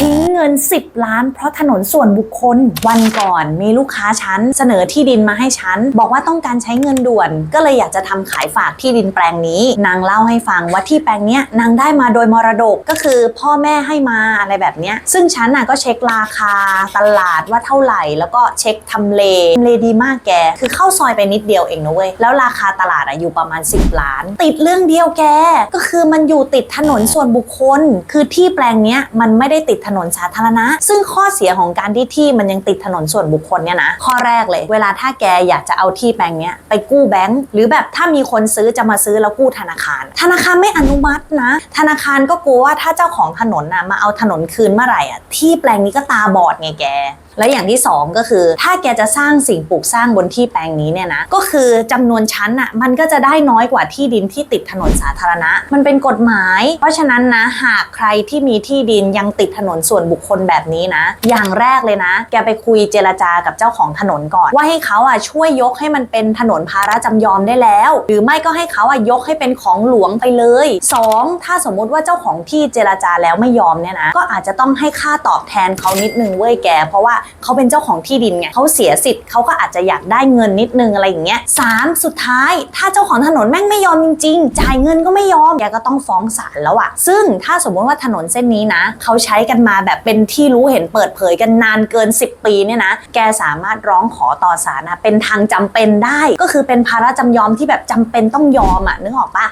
ทิ้งเงิน 10 ล้าน เพราะถนนส่วนบุคคล วันก่อนมีลูกค้าฉันเสนอที่ดินมาให้ฉัน บอกว่าต้องการใช้เงินด่วน ก็เลยอยากจะทำขายฝากที่ดินแปลงนี้ นางเล่าให้ฟังว่าที่แปลงนี้นางได้มาโดยมรดกก็คือพ่อแม่ให้มาอะไรแบบนี้ซึ่งฉันน่ะก็เช็คราคาตลาดว่าเท่าไหร่ แล้วก็เช็คทำเลทำเลดีมากแก คือเข้าซอยไปนิดเดียวเองนะเว้ยแล้วราคาตลาดอะอยู่ประมาณ 10 ล้าน ติดเรื่องเดียวแก ก็คือมันอยู่ติดถนนส่วนบุคคล คือที่แปลงนี้มันไม่ได้ติดถนนสาธารณะ ซึ่งข้อเสียของการที่ที่มันยังติดถนนส่วนบุคคลเนี่ยนะ ข้อแรกเลย เวลาถ้าแกอยากจะเอาที่แปลงเนี้ยไปกู้แบงก์หรือแบบถ้ามีคนซื้อจะมาซื้อแล้วกู้ธนาคาร ธนาคารไม่อนุมัตินะ ธนาคารก็กลัวว่าถ้าเจ้าของถนนนะมาเอาถนนคืนเมื่อไหร่อะที่แปลงนี้ก็ตาบอดไงแก และอย่างที่ 2 ก็คือ ถ้าแกจะสร้างสิ่งปลูกสร้างบนที่แปลงนี้เนี่ยนะก็คือจำนวนชั้นอะมันก็จะได้น้อยกว่าที่ดินที่ติดถนนสาธารณะ มันเป็นกฎหมาย เพราะฉะนั้นนะหากใครที่มีที่ดินยังติดถนนส่วนบุคคลแบบนี้นะ อย่างแรกเลยนะ แกไปคุยเจรจากับเจ้าของถนนก่อน ว่าให้เขาอะช่วยยกให้มันเป็นถนนภาระจำยอมได้แล้ว หรือไม่ก็ให้เขาอะยกให้เป็นของหลวงไปเลย 2. ถ้าสมมุติว่าเจ้าของที่เจรจาแล้วไม่ยอมเนี่ยนะก็อาจจะต้องให้ค่าตอบแทนเขานิดนึงเว้ยแก เพราะว่าเขาเป็นเจ้าของที่ดินไงเขาเสียสิทธิ์เขาก็อาจจะอยากได้เงินนิดนึงอะไรอย่างเงี้ยสามสุดท้าย ถ้าเจ้าของถนนแม่งไม่ยอมจริงๆจ่ายเงินก็ไม่ยอมแกก็ต้องฟ้องศาลแล้วอะซึ่งถ้าสมมติว่าถนนเส้นนี้นะเขาใช้กันมาแบบเป็นที่รู้เห็นเปิดเผยกันนานเกิน 10 ปีเนี่ยนะแกสามารถร้องขอต่อศาลนะเป็นทางจำเป็นได้ ก็คือเป็นภาระจำยอมที่แบบจำเป็นต้องยอมอะนึกออกปะ